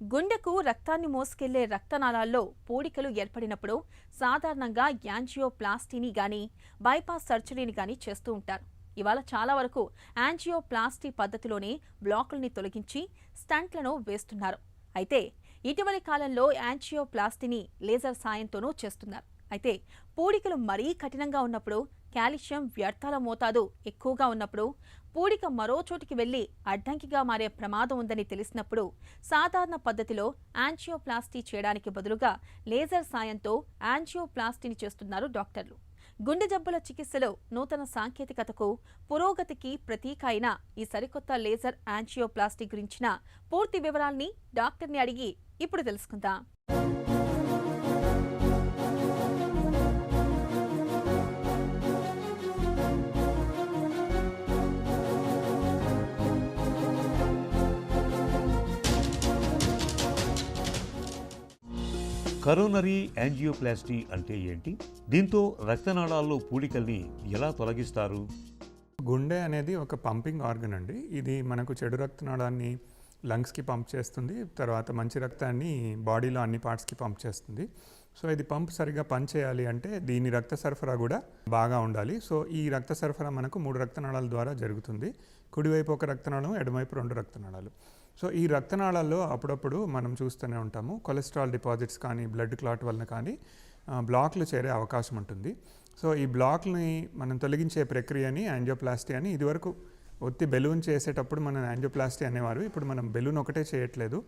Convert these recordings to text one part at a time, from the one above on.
గుండెకు రక్తాన్ని మోసుకెళ్ళే రక్తనాళాల్లో పూడికలు ఏర్పడినప్పుడు సాధారణంగా యాంజియోప్లాస్టీని గాని బైపాస్ సర్జరీని గాని చేస్తూ ఉంటారు. ఇవాళ చాలా వరకు యాంజియోప్లాస్టీ పద్ధతిలోనే బ్లాకుల్ని తొలగించి స్టంట్లను వేస్తున్నారు. అయితే ఇటీవలి కాలంలో యాంజియోప్లాస్టీని లేజర్ సాయంతోనూ చేస్తున్నారు. అయితే పూడికలు మరీ కఠినంగా ఉన్నప్పుడు కాల్షియం వ్యర్థాల మోతాదు ఎక్కువగా ఉన్నప్పుడు పూడిక మరో చోటికి వెళ్ళి అడ్డంకిగా మారే ప్రమాదం ఉందని తెలిసినప్పుడు సాధారణ పద్ధతిలో యాంజియోప్లాస్టీ చేయడానికి బదులుగా లేజర్ సాయంతో యాంజియోప్లాస్టీని చేస్తున్నారు డాక్టర్లు. గుండె జబ్బుల చికిత్సలో నూతన సాంకేతికతకు పురోగతికి ప్రతీక అయిన ఈ సరికొత్త లేజర్ యాంజియోప్లాస్టీ గురించిన పూర్తి వివరాల్ని డాక్టర్ని అడిగి ఇప్పుడు తెలుసుకుందాం. కరోనరీ యాంజియోప్లాస్టీ అంటే ఏంటి? దీంతో రక్తనాళాల్లో పూడికల్ని ఎలా తొలగిస్తారు? గుండె అనేది ఒక పంపింగ్ ఆర్గన్ అండి. ఇది మనకు చెడు రక్తనాళాన్ని లంగ్స్కి పంప్ చేస్తుంది. తర్వాత మంచి రక్తాన్ని బాడీలో అన్ని పార్ట్స్కి పంప్ చేస్తుంది. సో ఇది పంప్ సరిగా పనిచేయాలి అంటే దీని రక్త సరఫరా కూడా బాగా ఉండాలి. సో ఈ రక్త సరఫరా మనకు మూడు రక్తనాళాల ద్వారా జరుగుతుంది. కుడివైపు ఒక రక్తనాళం ఎడమవైపు రెండు రక్తనాళాలు. సో ఈ రక్తనాళాల్లో అప్పుడప్పుడు మనం చూస్తూనే ఉంటాము. కొలెస్ట్రాల్ డిపాజిట్స్ కానీ బ్లడ్ క్లాట్ వలన కానీ బ్లాక్లు చేరే అవకాశం ఉంటుంది. సో ఈ బ్లాక్ని మనం తొలగించే ప్రక్రియని యాంజియోప్లాస్టీ అని ఇదివరకు ఒత్తి బెలూన్ చేసేటప్పుడు మనం యాంజియోప్లాస్టీ అనేవారు. ఇప్పుడు మనం బెలూన్ ఒకటే చేయట్లేదు.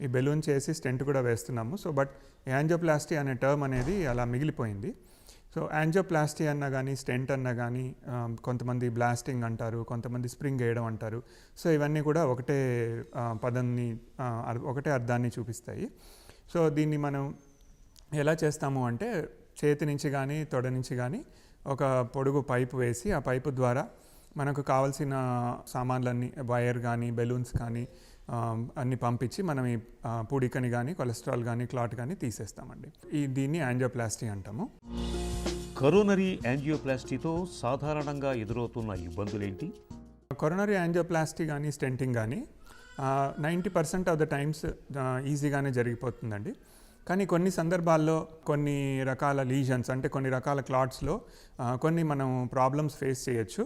ఈ బెలూన్ చేసి స్టెంట్ కూడా వేస్తున్నాము. సో బట్ యాంజియోప్లాస్టీ అనే టర్మ్ అనేది అలా మిగిలిపోయింది. సో యాంజియోప్లాస్టీ అన్నా కానీ స్టెంట్ అన్నా కానీ కొంతమంది బ్లాస్టింగ్ అంటారు కొంతమంది స్ప్రింగ్ వేయడం అంటారు. సో ఇవన్నీ కూడా ఒకటే పదాన్ని ఒకటే అర్థాన్ని చూపిస్తాయి. సో దీన్ని మనం ఎలా చేస్తాము అంటే చేతి నుంచి కానీ తొడ నుంచి కానీ ఒక పొడుగు పైపు వేసి ఆ పైపు ద్వారా మనకు కావాల్సిన సామాన్లన్నీ వైర్ కానీ బెలూన్స్ కానీ అన్ని పంపించి మనం ఈ పూడికని కానీ కొలెస్ట్రాల్ కానీ క్లాట్ కానీ తీసేస్తామండి. ఈ దీన్ని యాంజియోప్లాస్టీ అంటాము. కరోనరీ యాంజియోప్లాస్టీతో సాధారణంగా ఎదురవుతున్న ఇబ్బందులేంటి? కరోనరీ యాంజియోప్లాస్టీ కానీ స్టెంటింగ్ కానీ ninety percent of the times ఈజీగానే జరిగిపోతుందండి. కానీ కొన్ని సందర్భాల్లో కొన్ని రకాల లీజన్స్ అంటే కొన్ని రకాల క్లాట్స్లో కొన్ని మనం ప్రాబ్లమ్స్ ఫేస్ చేయొచ్చు.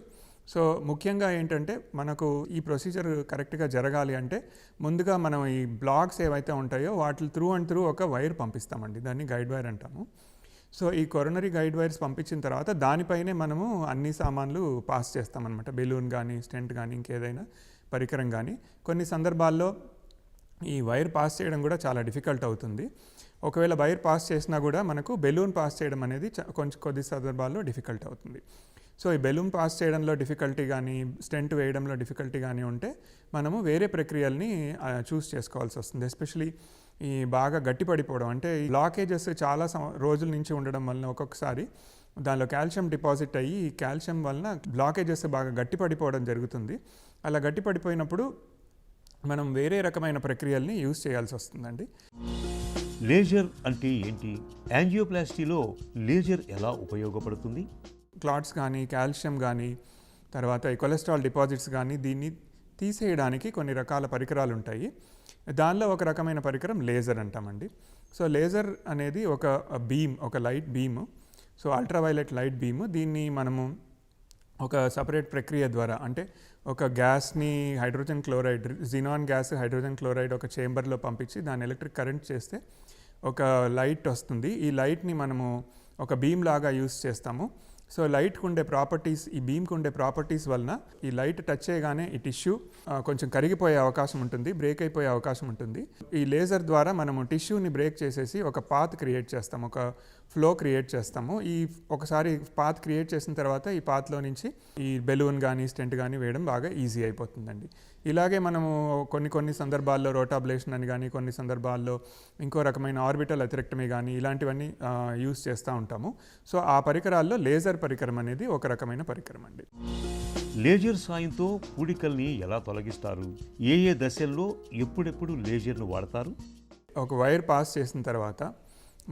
సో ముఖ్యంగా ఏంటంటే మనకు ఈ ప్రొసీజర్ కరెక్ట్గా జరగాలి అంటే ముందుగా మనం ఈ బ్లాక్స్ ఏవైతే ఉంటాయో వాటి త్రూ అండ్ త్రూ ఒక వైర్ పంపిస్తామండి. దాన్ని గైడ్ వైర్ అంటాము. సో ఈ కొరోనరీ గైడ్ వైర్స్ పంపించిన తర్వాత దానిపైనే మనము అన్ని సామాన్లు పాస్ చేస్తామన్నమాట. బెలూన్ కానీ స్టెంట్ కానీ ఇంకేదైనా పరికరం కానీ కొన్ని సందర్భాల్లో ఈ వైర్ పాస్ చేయడం కూడా చాలా డిఫికల్ట్ అవుతుంది. ఒకవేళ వైర్ పాస్ చేసినా కూడా మనకు బెలూన్ పాస్ చేయడం అనేది కొంచెం కొద్ది సందర్భాల్లో డిఫికల్ట్ అవుతుంది. సో ఈ బెలూన్ పాస్ చేయడంలో డిఫికల్టీ కానీ స్టెంట్ వేయడంలో డిఫికల్టీ కానీ ఉంటే మనము వేరే ప్రక్రియల్ని చూస్ చేసుకోవాల్సి వస్తుంది. ఎస్పెషలీ ఈ బాగా గట్టిపడిపోవడం. అంటే ఈ బ్లాకేజెస్ చాలా రోజుల నుంచి ఉండడం వలన ఒక్కొక్కసారి దానిలో కాల్షియం డిపాజిట్ అయ్యి ఈ కాల్షియం వలన బ్లాకేజెస్ బాగా గట్టిపడిపోవడం జరుగుతుంది. అలా గట్టిపడిపోయినప్పుడు మనం వేరే రకమైన ప్రక్రియల్ని యూజ్ చేయాల్సి వస్తుందండి. లేజర్ అంటే ఏంటి? యాంజియోప్లాస్టీలో లేజర్ ఎలా ఉపయోగపడుతుంది? క్లాట్స్ కానీ కాల్షియం కానీ తర్వాత ఈ కొలెస్ట్రాల్ డిపాజిట్స్ కానీ దీన్ని తీసేయడానికి కొన్ని రకాల పరికరాలు ఉంటాయి. దానిలో ఒక రకమైన పరికరం లేజర్ అంటామండి. సో లేజర్ అనేది ఒక బీమ్ ఒక light beam. So ultraviolet light beam. దీన్ని మనము ఒక సపరేట్ ప్రక్రియ ద్వారా అంటే ఒక గ్యాస్ని hydrogen chloride xenon gas hydrogen chloride ఒక చేంబర్లో పంపించి దాన్ని ఎలక్ట్రిక్ కరెంట్ చేస్తే ఒక లైట్ వస్తుంది. ఈ లైట్ని మనము ఒక బీమ్ లాగా యూస్ చేస్తాము. సో లైట్కి ఉండే ప్రాపర్టీస్ ఈ బీమ్కి ఉండే ప్రాపర్టీస్ వలన ఈ లైట్ టచ్ చేయగానే ఈ టిష్యూ కొంచెం కరిగిపోయే అవకాశం ఉంటుంది బ్రేక్ అయిపోయే అవకాశం ఉంటుంది. ఈ లేజర్ ద్వారా మనము టిష్యూని బ్రేక్ చేసేసి ఒక పాత్ క్రియేట్ చేస్తాం. ఒక ఫ్లో క్రియేట్ చేస్తాము. ఈ ఒకసారి పాత్ క్రియేట్ చేసిన తర్వాత ఈ పాత్లో నుంచి ఈ బెలూన్ కానీ స్టెంట్ కానీ వేయడం బాగా ఈజీ అయిపోతుందండి. ఇలాగే మనము కొన్ని కొన్ని సందర్భాల్లో రోటాబ్లేషన్ అని కానీ కొన్ని సందర్భాల్లో ఇంకో రకమైన ఆర్బిటల్ అథిరెక్టమీ కానీ ఇలాంటివన్నీ యూస్ చేస్తూ ఉంటాము. సో ఆ పరికరాల్లో లేజర్ పరికరం అనేది ఒక రకమైన పరికరం అండి. లేజర్ సాయంతో పూడికల్ని ఎలా తొలగిస్తారు? ఏ ఏ దశల్లో ఎప్పుడెప్పుడు లేజర్ను వాడతారు? ఒక వైర్ పాస్ చేసిన తర్వాత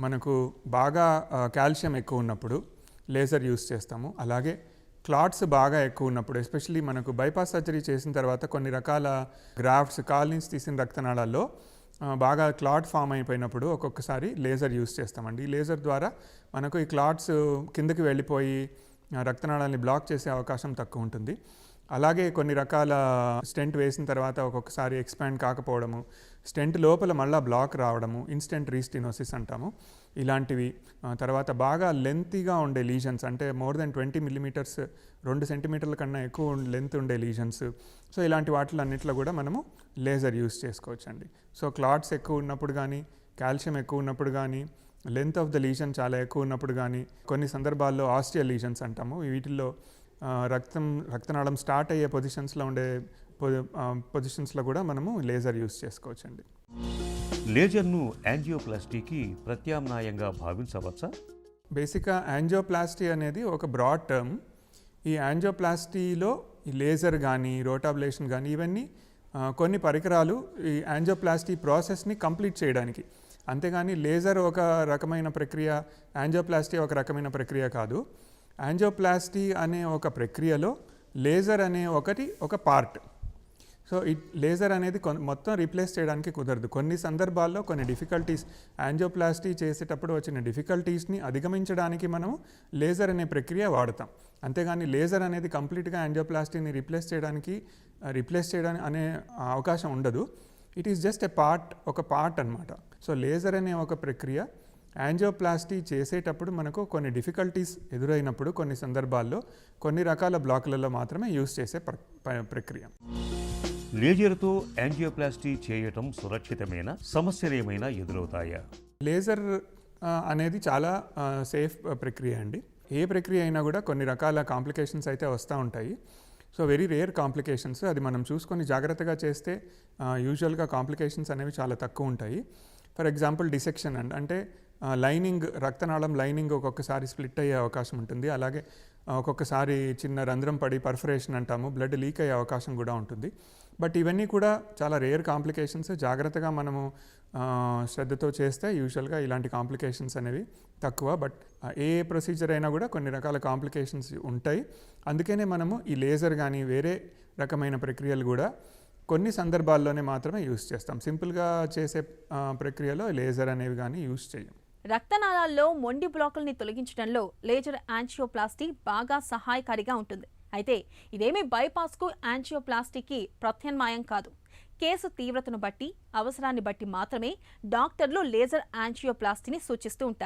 మనకు బాగా కాల్షియం ఎక్కువ ఉన్నప్పుడు లేజర్ యూస్ చేస్తాము. అలాగే క్లాట్స్ బాగా ఎక్కువ ఉన్నప్పుడు ఎస్పెషల్లీ మనకు బైపాస్ సర్జరీ చేసిన తర్వాత కొన్ని రకాల గ్రాఫ్ట్స్ కాల్ నుంచి తీసిన రక్తనాళాల్లో బాగా క్లాట్ ఫామ్ అయిపోయినప్పుడు ఒక్కొక్కసారి లేజర్ యూస్ చేస్తామండి. ఈ లేజర్ ద్వారా మనకు ఈ క్లాట్స్ కిందకి వెళ్ళిపోయి రక్తనాళాన్ని బ్లాక్ చేసే అవకాశం తక్కువ ఉంటుంది. అలాగే కొన్ని రకాల స్టెంట్ వేసిన తర్వాత ఒక్కొక్కసారి ఎక్స్పాండ్ కాకపోవడము స్టెంట్ లోపల మళ్ళీ బ్లాక్ రావడము ఇన్స్టెంట్ రీస్టినోసిస్ అంటాము. ఇలాంటివి తర్వాత బాగా లెంతీగా ఉండే లీజన్స్ అంటే మోర్ దెన్ ట్వంటీ మిల్లీమీటర్స్ రెండు సెంటీమీటర్ల కన్నా ఎక్కువ లెంత్ ఉండే లీజన్స్. సో ఇలాంటి వాటిలన్నిట్లో కూడా మనము లేజర్ యూస్ చేసుకోవచ్చండి. సో క్లాట్స్ ఎక్కువ ఉన్నప్పుడు కానీ కాల్షియం ఎక్కువ ఉన్నప్పుడు కానీ లెంత్ ఆఫ్ ద లీజన్ చాలా ఎక్కువ ఉన్నప్పుడు కానీ కొన్ని సందర్భాల్లో ఆస్టియల్ లీజన్స్ అంటాము. వీటిల్లో రక్తం రక్తనాళం స్టార్ట్ అయ్యే పొజిషన్స్లో ఉండే పొజిషన్స్లో కూడా మనము లేజర్ యూస్ చేసుకోవచ్చండి. లేజర్ను యాంజియోప్లాస్టీకి ప్రత్యామ్నాయంగా భావించవచ్చా? బేసిక్గా యాంజియోప్లాస్టీ అనేది ఒక బ్రాడ్ టర్మ్. ఈ యాంజియోప్లాస్టీలో ఈ లేజర్ కానీ రోటాబ్లేషన్ కానీ ఇవన్నీ కొన్ని పరికరాలు ఈ యాంజియోప్లాస్టీ ప్రాసెస్ని కంప్లీట్ చేయడానికి. అంతేగాని లేజర్ ఒక రకమైన ప్రక్రియ యాంజియోప్లాస్టీ ఒక రకమైన ప్రక్రియ కాదు. యాంజియోప్లాస్టీ అనే ఒక ప్రక్రియలో లేజర్ అనే ఒకటి ఒక పార్ట్. సో ఇట్ లేజర్ అనేది కొ మొత్తం రీప్లేస్ చేయడానికి కుదరదు. కొన్ని సందర్భాల్లో కొన్ని డిఫికల్టీస్ యాంజియోప్లాస్టీ చేసేటప్పుడు వచ్చిన డిఫికల్టీస్ని అధిగమించడానికి మనము లేజర్ అనే ప్రక్రియ వాడతాం. అంతేగాని లేజర్ అనేది కంప్లీట్గా యాంజియోప్లాస్టీని రీప్లేస్ చేయడానికి రీప్లేస్ చేయడానికి అనే అవకాశం ఉండదు. It is just a part ఒక పార్ట్ అనమాట సో లేజర్ అనే ఒక ప్రక్రియ యాంజియోప్లాస్టీ చేసేటప్పుడు మనకు కొన్ని డిఫికల్టీస్ ఎదురైనప్పుడు కొన్ని సందర్భాల్లో కొన్ని రకాల బ్లాకులలో మాత్రమే యూస్ చేసే ప్రక్రియ. లేజర్తో యాంజియోప్లాస్టీ చేయటం సురక్షితమైన? సమస్యలు ఏమైనా ఎదురవుతాయా? లేజర్ అనేది చాలా సేఫ్ ప్రక్రియ అండి. ఏ ప్రక్రియ అయినా కూడా కొన్ని రకాల కాంప్లికేషన్స్ అయితే వస్తూ ఉంటాయి. So very rare complications. అది మనం చూసుకొని జాగ్రత్తగా చేస్తే యూజువల్గా కాంప్లికేషన్స్ అనేవి చాలా తక్కువ ఉంటాయి. For example dissection and. అంటే లైనింగ్ రక్తనాళం లైనింగ్ ఒక్కొక్కసారి స్ప్లిట్ అయ్యే అవకాశం ఉంటుంది. అలాగే ఒక్కొక్కసారి చిన్న రంధ్రం పడి పర్ఫరేషన్ అంటాము బ్లడ్ లీక్ అయ్యే అవకాశం కూడా ఉంటుంది. బట్ ఇవన్నీ కూడా చాలా రేర్ కాంప్లికేషన్స్. జాగ్రత్తగా మనము శ్రద్ధతో చేస్తే యూజువల్గా ఇలాంటి కాంప్లికేషన్స్ అనేవి తక్కువ. బట్ ఏ ప్రొసీజర్ అయినా కూడా కొన్ని రకాల కాంప్లికేషన్స్ ఉంటాయి. అందుకనే మనము ఈ లేజర్ కానీ వేరే రకమైన ప్రక్రియలు కూడా కొన్ని సందర్భాల్లోనే మాత్రమే యూస్ చేస్తాం. సింపుల్గా చేసే ప్రక్రియలో లేజర్ అనేవి కానీ యూస్ చేయం రక్తనాళాల్లో మొండి బ్లాకుల్ని తొలగించడంలో లేజర్ యాంజియోప్లాస్టీ బాగా సహాయకారిగా ఉంటుంది. అయితే ఇదేమీ బైపాస్కు యాంజియోప్లాస్టీకి ప్రత్యామ్నాయం కాదు. కేసు తీవ్రతను బట్టి అవసరాన్ని బట్టి మాత్రమే డాక్టర్లు లేజర్ యాంజియోప్లాస్టీని సూచిస్తూ ఉంటారు.